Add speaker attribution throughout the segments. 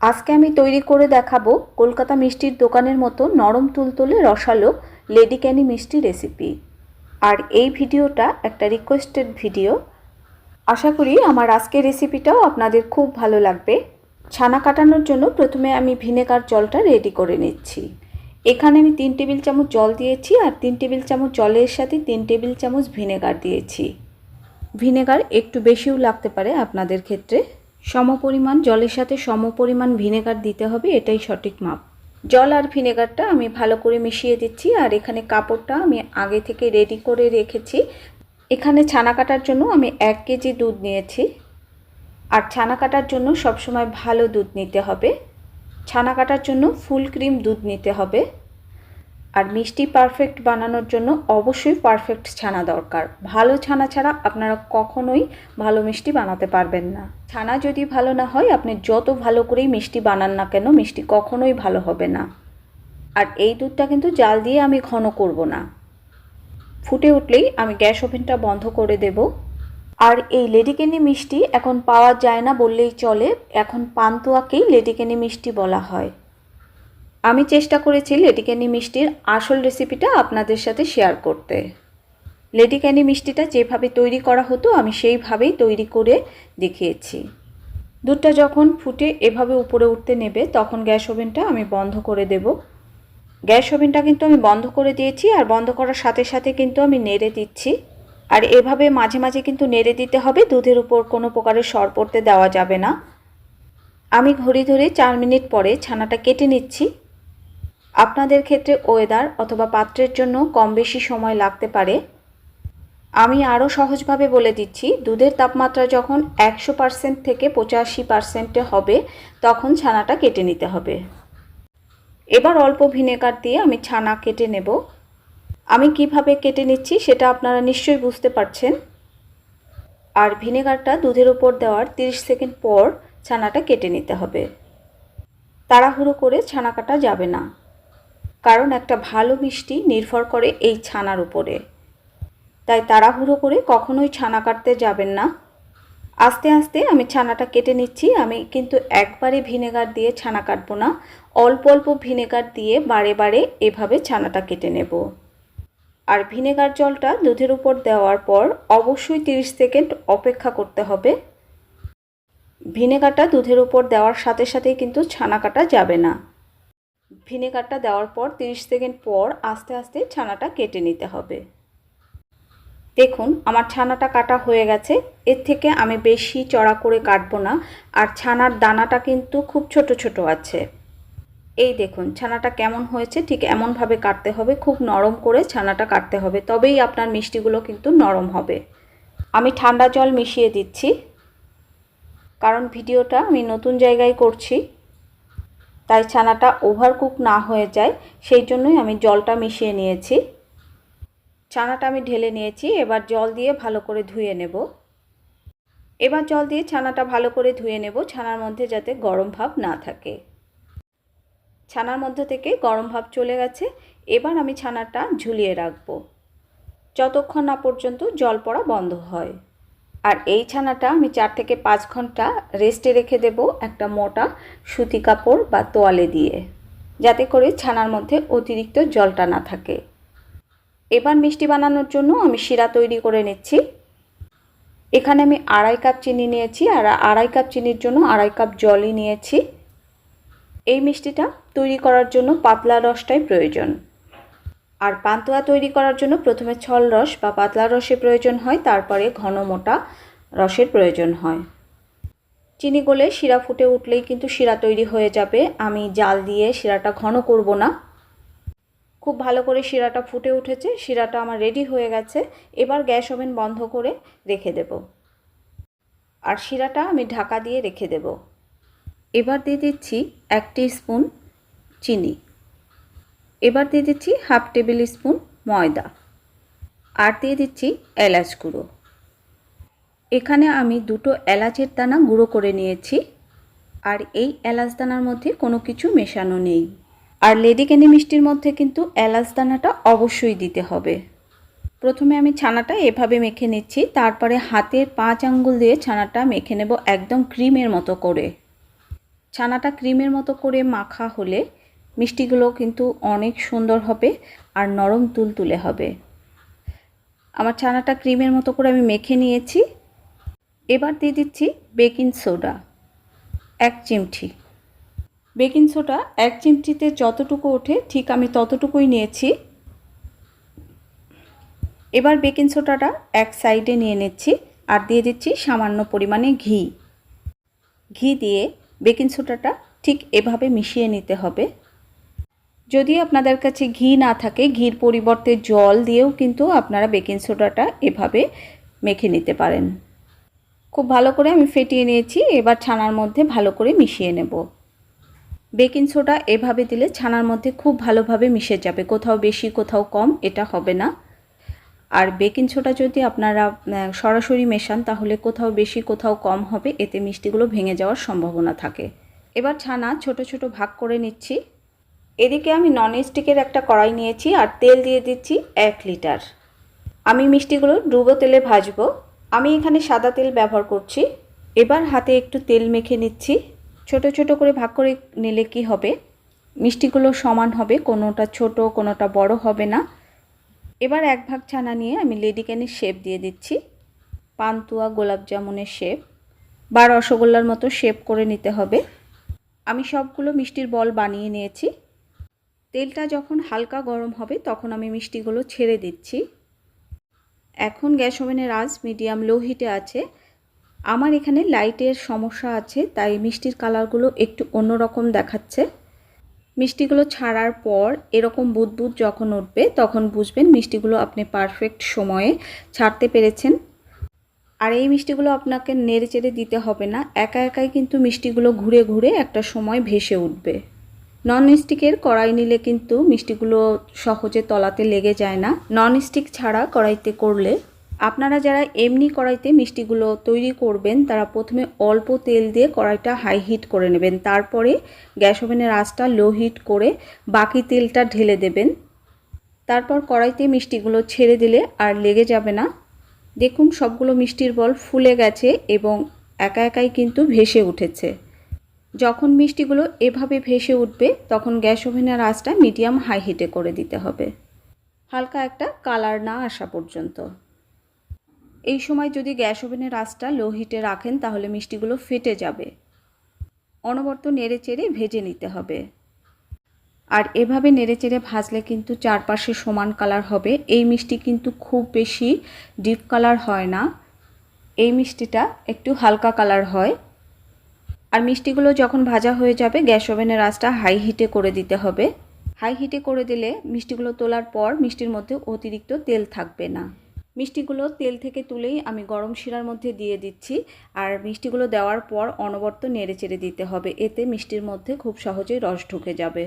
Speaker 1: আজকে আমি তৈরি করে দেখাবো কলকাতা মিষ্টির দোকানের মতো নরম তুলতুলে রসালো লেডি ক্যানি মিষ্টি রেসিপি। আর এই ভিডিওটা একটা রিকোয়েস্টেড ভিডিও আশা করি আমার আজকের রেসিপিটাও আপনাদের খুব ভালো লাগবে। ছানা কাটানোর জন্য প্রথমে আমি ভিনেগার জলটা রেডি করে নিচ্ছি। এখানে আমি তিন টেবিল চামচ জল দিয়েছি আর তিন টেবিল চামচ জলের সাথে তিন টেবিল চামচ ভিনেগার দিয়েছি। ভিনেগার একটু বেশিও লাগতে পারে আপনাদের ক্ষেত্রে। সমপরিমাণ জলের সাথে সমপরিমাণ ভিনেগার দিতে হবে, এটাই সঠিক মাপ। জল আর ভিনেগারটা আমি ভালো করে মিশিয়ে দিচ্ছি, আর এখানে কাপড়টা আমি আগে থেকে রেডি করে রেখেছি। এখানে ছানা কাটার জন্য আমি এক কেজি দুধ নিয়েছি, আর ছানা কাটার জন্য সবসময় ভালো দুধ নিতে হবে। ছানা কাটার জন্য ফুল ক্রিম দুধ নিতে হবে। আর মিষ্টি পারফেক্ট বানানোর জন্য অবশ্যই পারফেক্ট ছানা দরকার। ভালো ছানা ছাড়া আপনারা কখনোই ভালো মিষ্টি বানাতে পারবেন না। ছানা যদি ভালো না হয়, আপনি যত ভালো করেই মিষ্টি বানান না কেন, মিষ্টি কখনোই ভালো হবে না। আর এই দুধটা কিন্তু জাল দিয়ে আমি ঘন করব না। ফুটে উঠলেই আমি গ্যাস ওভেনটা বন্ধ করে দেব। আর এই লেডিকেনি মিষ্টি এখন পাওয়া যায় না বললেই চলে, এখন পান্তুয়াকেই লেডিকেনি মিষ্টি বলা হয়। আমি চেষ্টা করেছি লেডিকেনি মিষ্টির আসল রেসিপিটা আপনাদের সাথে শেয়ার করতে। লেডিকেনি মিষ্টিটা যেভাবে তৈরি করা হতো, আমি সেইভাবেই তৈরি করে দেখিয়েছি। দুধটা যখন ফুটে এভাবে উপরে উঠতে নেবে, তখন গ্যাস ওভেনটা আমি বন্ধ করে দেব। গ্যাস ওভেনটা কিন্তু আমি বন্ধ করে দিয়েছি আর বন্ধ করার সাথে সাথে কিন্তু আমি নেড়ে দিচ্ছি। আর এভাবে মাঝে মাঝে কিন্তু নেড়ে দিতে হবে, দুধের উপর কোনো প্রকারের সর পড়তে দেওয়া যাবে না। আমি ঘড়ি ধরে চার মিনিট পরে ছানাটা কেটে নিচ্ছি। আপনাদের ক্ষেত্রে ওয়েদার অথবা পাত্রের জন্য কম বেশি সময় লাগতে পারে। আমি আরও সহজভাবে বলে দিচ্ছি, দুধের তাপমাত্রা যখন একশো পার্সেন্ট থেকে পঁচাশি পার্সেন্টে হবে, তখন ছানাটা কেটে নিতে হবে। এবার অল্প ভিনেগার দিয়ে আমি ছানা কেটে নেব। আমি কীভাবে কেটে নিচ্ছি সেটা আপনারা নিশ্চয়ই বুঝতে পারছেন। আর ভিনেগারটা দুধের উপর দেওয়ার 30 সেকেন্ড পর ছানাটা কেটে নিতে হবে। তাড়াহুড়ো করে ছানা কাটা যাবে না। কারণ একটা ভালো মিষ্টি নির্ভর করে এই ছানার উপরে। তাই তাড়াহুড়ো করে কখনোই ছানা কাটতে যাবেন না। আস্তে আস্তে আমি ছানাটা কেটে নিচ্ছি। আমি কিন্তু একবারে ভিনেগার দিয়ে ছানা কাটবো না। অল্প অল্প ভিনেগার দিয়ে বারে বারে এভাবে ছানাটা কেটে নেব। আর ভিনেগার জলটা দুধের উপর দেওয়ার পর অবশ্যই 30 সেকেন্ড অপেক্ষা করতে হবে। ভিনেগারটা দুধের উপর দেওয়ার সাথে সাথেই কিন্তু ছানা কাটা যাবে না। ভিনেগারটা দেওয়ার পর 30 সেকেন্ড পর আস্তে আস্তে ছানাটা কেটে নিতে হবে। দেখুন, আমার ছানাটা কাটা হয়ে গেছে। এর থেকে আমি বেশি চড়া করে কাটবো না। আর ছানার দানাটা কিন্তু খুব ছোট ছোট আছে। এই দেখুন, ছানাটা কেমন হয়েছে? ঠিক এমনভাবে কাটতে হবে। খুব নরম করে ছানাটা কাটতে হবে। তবেই আপনার মিষ্টিগুলো কিন্তু নরম হবে। আমি ঠান্ডা জল মিশিয়ে দিচ্ছি। কারণ ভিডিওটা আমি নতুন জায়গায় করছি। তাই ছানাটা ওভারকুক না হয়ে যায়, সেই জন্যই আমি জলটা মিশিয়ে নিয়েছি। ছানাটা আমি ঢেলে নিয়েছি, এবার জল দিয়ে ভালো করে ধুয়ে নেব। এবার জল দিয়ে ছানাটা ভালো করে ধুয়ে নেব, ছানার মধ্যে যাতে গরম ভাব না থাকে। ছানার মধ্যে থেকে গরম ভাব চলে গেছে, এবার আমি ছানাটা ঝুলিয়ে রাখব। যতক্ষণ না পর্যন্ত জল পড়া বন্ধ হয়। আর এই ছানাটা আমি চার থেকে পাঁচ ঘণ্টা রেস্টে রেখে দেব একটা মোটা সুতি কাপড় বা তোয়ালে দিয়ে, যাতে করে ছানার মধ্যে অতিরিক্ত জলটা না থাকে। এবার মিষ্টি বানানোর জন্য আমি শিরা তৈরি করে নিচ্ছি। এখানে আমি আড়াই কাপ চিনি নিয়েছি আর আড়াই কাপ চিনির জন্য আড়াই কাপ জলই নিয়েছি। এই মিষ্টিটা তৈরি করার জন্য পাতলা রসটাই প্রয়োজন। আর পান্তুয়া তৈরি করার জন্য প্রথমে ছল রস বা পাতলা রসের প্রয়োজন হয়, তারপরে ঘন মোটা রসের প্রয়োজন হয়। চিনি গলে শিরা ফুটে উঠলেই কিন্তু শিরা তৈরি হয়ে যাবে। আমি জাল দিয়ে শিরাটা ঘন করব না। খুব ভালো করে শিরাটা ফুটে উঠেছে, শিরাটা আমার রেডি হয়ে গেছে। এবার গ্যাস ওভেন বন্ধ করে রেখে দেব। আর শিরাটা আমি ঢাকা দিয়ে রেখে দেব। এবার দিয়ে দিচ্ছি এক স্পুন চিনি। এবার দিয়ে দিচ্ছি হাফ টেবিল স্পুন ময়দা। আর দিয়ে দিচ্ছি এলাচ গুঁড়ো। এখানে আমি দুটো এলাচের দানা গুঁড়ো করে নিয়েছি। আর এই এলাচ দানার মধ্যে কোনো কিছু মেশানো নেই। আর লেডি ক্যানি মিষ্টির মধ্যে কিন্তু এলাচ দানাটা অবশ্যই দিতে হবে। প্রথমে আমি ছানাটা এভাবে মেখে নিচ্ছি, তারপরে হাতের পাঁচ আঙ্গুল দিয়ে ছানাটা মেখে নেব একদম ক্রিমের মতো করে। ছানাটা ক্রিমের মতো করে মাখা হলে মিষ্টিগুলো কিন্তু অনেক সুন্দর হবে আর নরম তুলতুলে হবে। আমার ছানাটা ক্রিমের মতো করে আমি মেখে নিয়েছি। এবার দিয়ে দিচ্ছি বেকিং সোডা, এক চিমটি। বেকিং সোডা এক চিমটিতে যতটুকু ওঠে ঠিক আমি ততটুকুই নিয়েছি। এবার বেকিং সোডাটা এক সাইডে নিয়ে নিচ্ছি আর দিয়ে দিচ্ছি সামান্য পরিমাণে ঘি। ঘি দিয়ে বেকিং সোডাটা ঠিক এভাবে মিশিয়ে নিতে হবে। যদি আপনাদের কাছে ঘি না থাকে, ঘির পরিবর্তে জল দিয়েও কিন্তু আপনারা বেকিং সোডাটা এভাবে মেখে নিতে পারেন। খুব ভালো করে আমি ফেটিয়ে নিয়েছি, এবার ছানার মধ্যে ভালো করে মিশিয়ে নেব। বেকিং সোডা এভাবে দিলে ছানার মধ্যে খুব ভালোভাবে মিশে যাবে, কোথাও বেশি, কোথাও কম, এটা হবে না। আর বেকিং সোডা যদি আপনারা সরাসরি মেশান, তাহলে কোথাও বেশি, কোথাও কম হবে, এতে মিষ্টিগুলো ভেঙে যাওয়ার সম্ভাবনা থাকে। এবার ছানা ছোট ছোট ভাগ করে নিচ্ছি। এদিকে আমি নন স্টিকের একটা কড়াই নিয়েছি আর তেল দিয়ে দিচ্ছি এক লিটার। আমি মিষ্টিগুলো ডুবো তেলে ভাজবো। আমি এখানে সাদা তেল ব্যবহার করছি। এবার হাতে একটু তেল মেখে নিচ্ছি। ছোট ছোট করে ভাগ করে নিলে কি হবে? মিষ্টিগুলো সমান হবে, কোনোটা ছোট, কোনোটা বড় হবে না। এবার এক ভাগ ছানা নিয়ে আমি লেডি ক্যানের শেপ দিয়ে দিচ্ছি। পান্তুয়া গোলাপ জামুনের শেপ বা রসগোল্লার মতো শেপ করে নিতে হবে। আমি সবগুলো মিষ্টির বল বানিয়ে নিয়েছি। তেলটা যখন হালকা গরম হবে, তখন আমি মিষ্টিগুলো ছেড়ে দিচ্ছি। এখন গ্যাস ওভেনের আঁচ মিডিয়াম লো হিটে আছে। আমার এখানে লাইটের সমস্যা আছে, তাই মিষ্টির কালারগুলো একটু অন্যরকম দেখাচ্ছে। মিষ্টিগুলো ছাড়ার পর এরকম বুদবুদ যখন উঠবে, তখন বুঝবেন মিষ্টিগুলো আপনি পারফেক্ট সময়ে ছাড়তে পেরেছেন। আর এই মিষ্টিগুলো আপনাকে নেড়ে চেড়ে দিতে হবে না, একা একাই কিন্তু মিষ্টিগুলো ঘুরে ঘুরে একটা সময় ভেসে উঠবে। নন স্টিকের কড়াই নিলে কিন্তু মিষ্টিগুলো সহজে তলাতে লেগে যায় না। নন স্টিক ছাড়া কড়াইতে করলে আপনারা যারা এমনি কড়াইতে মিষ্টিগুলো তৈরি করবেন, তারা প্রথমে অল্প তেল দিয়ে কড়াইটা হাই হিট করে নেবেন। তারপরে গ্যাস ওভেনের আঁচটা লো হিট করে বাকি তেলটা ঢেলে দেবেন। তারপর কড়াইতে মিষ্টিগুলো ছেড়ে দিলে আর লেগে যাবে না। দেখুন সবগুলো মিষ্টির বল ফুলে গেছে এবং একা একাই কিন্তু ভেসে উঠেছে। যখন মিষ্টিগুলো এভাবে ভেসে উঠবে, তখন গ্যাস ওভেনের আঁচটা মিডিয়াম হাই হিটে করে দিতে হবে। হালকা একটা কালার না আসা পর্যন্ত। এই সময় যদি গ্যাস ওভেনের আঁচটা লো হিটে রাখেন, তাহলে মিষ্টিগুলো ফেটে যাবে। অনবর্ত নেড়ে চেড়ে ভেজে নিতে হবে। আর এভাবে নেড়ে চেড়ে ভাজলে কিন্তু চারপাশে সমান কালার হবে। এই মিষ্টি কিন্তু খুব বেশি ডিপ কালার হয় না। এই মিষ্টিটা একটু হালকা কালার হয়। আর মিষ্টিগুলো যখন ভাজা হয়ে যাবে, গ্যাস ওভেনের আঁচটা হাই হিটে করে দিতে হবে। হাই হিটে করে দিলে মিষ্টিগুলো তোলার পর মিষ্টির মধ্যে অতিরিক্ত তেল থাকবে না। মিষ্টিগুলো তেল থেকে তুলেই আমি গরম শিরার মধ্যে দিয়ে দিচ্ছি, আর মিষ্টিগুলো দেওয়ার পর অনবর্ত নেড়ে চেড়ে দিতে হবে। এতে মিষ্টির মধ্যে খুব সহজেই রস ঢুকে যাবে।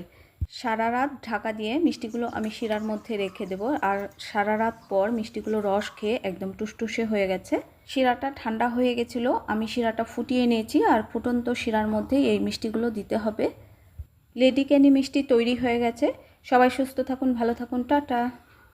Speaker 1: সারা রাত ঢাকা দিয়ে মিষ্টিগুলো আমি শিরার মধ্যে রেখে দেবো, আর সারা রাত পর মিষ্টিগুলো রস খেয়ে একদম টুসটুসে হয়ে গেছে। শিরাটা ঠান্ডা হয়ে গেছিল, আমি শিরাটা ফুটিয়ে নিয়েছি আর ফুটন্ত শিরার মধ্যে এই মিষ্টিগুলো দিতে হবে। লেডি ক্যানি মিষ্টি তৈরি হয়ে গেছে। সবাই সুস্থ থাকুন, ভালো থাকুন, টাটা।